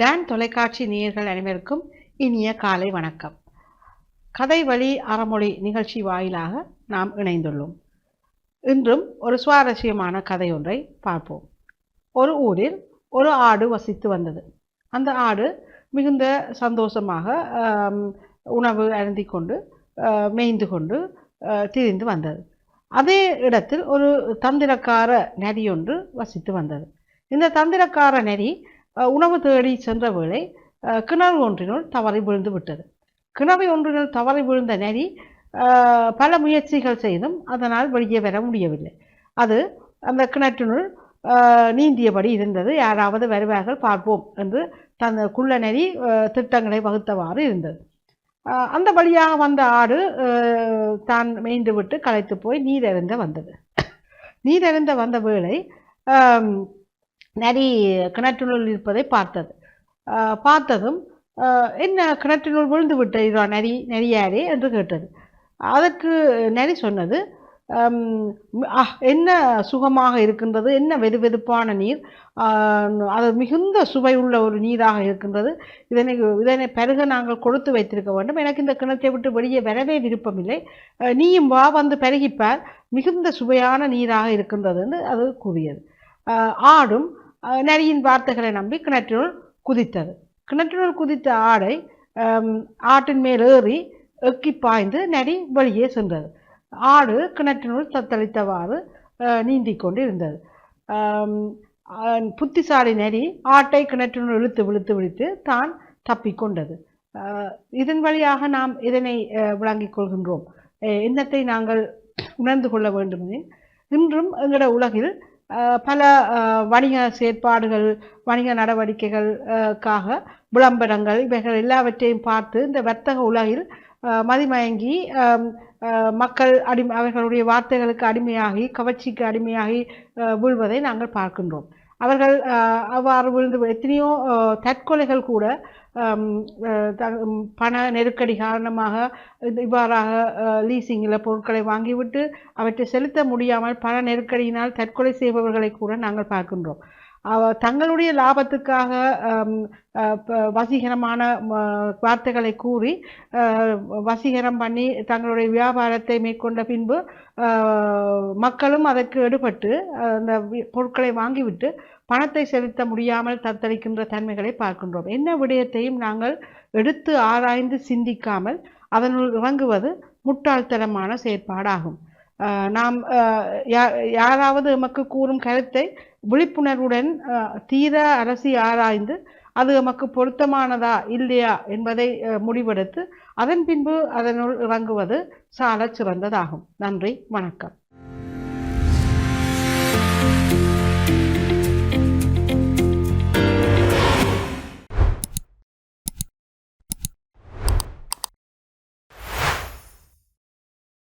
Tan தொலைக்காட்சி நேயர்கள் அனைவருக்கும் இனிய காலை வணக்கம். கதை வழி அறமொழி நிகழ்ச்சி வாயிலாக நாம் இணைந்துள்ளோம். இன்றும் ஒரு சுவாரஸ்யமான கதை ஒன்றை பார்ப்போம். ஒரு ஊரில் ஒரு ஆடு வசித்து வந்தது. அந்த ஆடு மிகுந்த சந்தோஷமாக உணவு அருந்தி கொண்டு மேய்ந்து கொண்டு திரிந்து வந்தது. அதே இடத்தில் ஒரு தந்திரக்கார நரி ஒன்று வசித்து வந்தது. இந்த தந்திரக்கார நரி உணவு தேடி சென்ற வேளை கிணறு ஒன்றினுள் தவறி விழுந்து விட்டது. கிணறு ஒன்றினுள் தவறி விழுந்த நரி பல முயற்சிகள் செய்தும் அதனால் வெளியே வர முடியவில்லை. அது அந்த கிணற்றினுள் நீந்தியபடி இருந்தது. யாராவது வருவார்கள் பார்ப்போம் என்று தன் குள்ள நெறி திட்டங்களை வகுத்தவாறு இருந்தது. அந்த வழியாக வந்த ஆடு தான் மேய்ந்து விட்டு களைத்து போய் நீரறிந்த வந்தது. நீர் வந்த வேளை நரி கிணற்றினுள் இருப்பதை பார்த்தது. பார்த்ததும் என்ன கிணற்றினுள் விழுந்து விட்டதா நரி நரியாரே என்று கேட்டது. அதற்கு நரி சொன்னது என்ன சுகமாக இருக்கின்றது? என்ன வெதுவெதுப்பான நீர்? அது மிகுந்த சுவை உள்ள ஒரு நீராக இருக்கின்றது. இதனை இதனை பருக நாங்கள் கொடுத்து வைத்திருக்க வேண்டும். எனக்கு இந்த கிணற்றை விட்டு வெளியே வரவே விருப்பமில்லை. நீயும் வா வந்து பருகிப்பார். மிகுந்த சுவையான நீராக இருக்கின்றது என்று அது கூறியது. ஆடும் நரியின் வார்த்தைகளை நம்பி கிணற்றினுள் குதித்தது. கிணற்றினுள் குதித்த ஆடை ஆட்டின் மேல் ஏறி எக்கி பாய்ந்து நரி வெளியே சென்றது. ஆடு கிணற்றினுள் தத்தளித்தவாறு நீந்தி கொண்டு இருந்தது புத்திசாலி நரி ஆட்டை கிணற்றினுள் இழுத்து விழுத்து விழித்து தான் தப்பிக்கொண்டது இதன் வழியாக நாம் இதனை விளங்கிக் கொள்கின்றோம். என்னத்தை நாங்கள் உணர்ந்து கொள்ள வேண்டுமெனில் இன்றும் எங்களோட உலகில் பல வணிக செயற்பாடுகள் வணிக நடவடிக்கைகளுக்காக விளம்பரங்கள் இவைகள் எல்லாவற்றையும் பார்த்து இந்த வர்த்தக உலகில் மதிமயங்கி மக்கள் அடி அவர்களுடைய வார்த்தைகளுக்கு அடிமையாகி கவர்ச்சிக்கு அடிமையாகி வீழ்வதை நாங்கள் பார்க்கின்றோம். அவர்கள் அவ்வாறு விழுந்து எத்தனையோ தற்கொலைகள் கூட த- பண நெருக்கடி காரணமாக இவ்வாறாக லீசிங்கில் பொருட்களை வாங்கிவிட்டு அவற்றை செலுத்த முடியாமல் பண நெருக்கடியினால் தற்கொலை செய்பவர்களை கூட நாங்கள் பார்க்கின்றோம். தங்களுடைய லாபத்துக்காக வசீகரமான வார்த்தைகளை கூறி வசீகரம் பண்ணி தங்களுடைய வியாபாரத்தை மேற்கொண்ட பின்பு மக்களும் அதற்கு எடுபட்டு அந்த பொருட்களை வாங்கிவிட்டு பணத்தை செலுத்த முடியாமல் தத்தளிக்கின்ற தன்மைகளை பார்க்கின்றோம். என்ன விடயத்தையும் நாங்கள் எடுத்து ஆராய்ந்து சிந்திக்காமல் அதனுள் இறங்குவது முட்டாள்தனமான செயற்பாடாகும். நாம் யா- யாராவது எமக்கு கூறும் கருத்தை விழிப்புணர்வுடன் தீர அரசி ஆராய்ந்து அது எமக்கு பொருத்தமானதா இல்லையா என்பதை முடிவெடுத்து அதன் பின்பு அதனுள் இறங்குவது சால சிறந்ததாகும். நன்றி வணக்கம்.